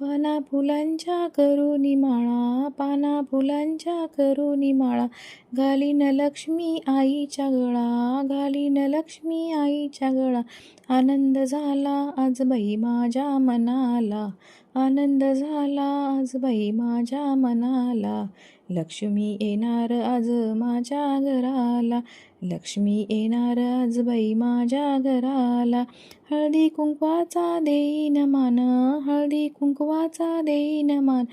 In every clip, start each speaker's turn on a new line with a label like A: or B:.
A: पाना फुलांच्या करुनी माळा पाना फुलांच्या करुनी माळा. घालीन लक्ष्मी आईच्या गळा घालीन लक्ष्मी आईच्या गळा. आनंद झाला आज बाई माझ्या मनाला आनंद झाला आज बाई माझ्या मनाला. लक्ष्मी येणार आज माझ्या घराला लक्ष्मी येणार आज बाई माझ्या घराला. हळदी कुंकवाचा देईन मान हळदी कुंकवाचा देईन मान.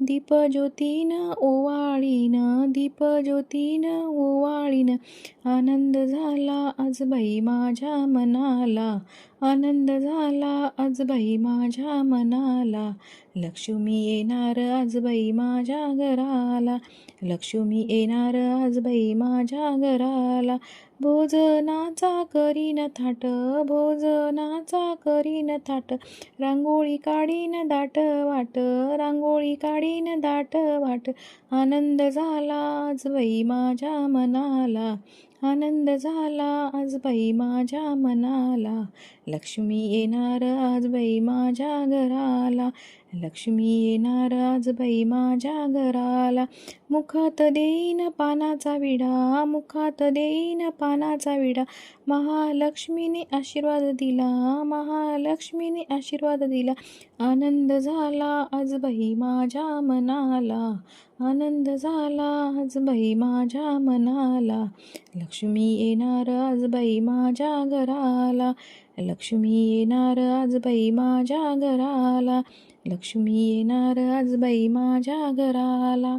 A: दीप ज्योतीन ओवाळीन दीप ज्योतीन ओवाळीन. आनंद झाला आज बाई माझ्या मनाला आनंद झाला आज बाई माझ्या मनाला. लक्ष्मी येणार आज बाई माझ्या घराला लक्ष्मी येणार आज बाई माझ्या घराला. भोजनाचा करीन थाट भोजनाचा करीन थाट. रांगोळी काढीन दाट वाट रांगोळी काढीन दाट वाट. आनंद झाला बाई माझ्या मनाला. आनंद झाला. आज बाई माझ्या मनाला. लक्ष्मी येणार आज बाई माझ्या घराला. लक्ष्मी येणार आज बाई माझ्या घराला. मुखात देईन पानाचा विडा. मुखात देईन पानाचा विडा. महालक्ष्मीने आशीर्वाद दिला. महालक्ष्मीने आशीर्वाद दिला. आनंद झाला आज बाई माझ्या मनाला. आनंद झाला आज बाई माझ्या मनाला. लक्ष्मी येणार आज बाई माझ्या घराला. लक्ष्मी येणार आज बाई माझ्या घराला. लक्ष्मी येणार आज बाई माझ्या घराला.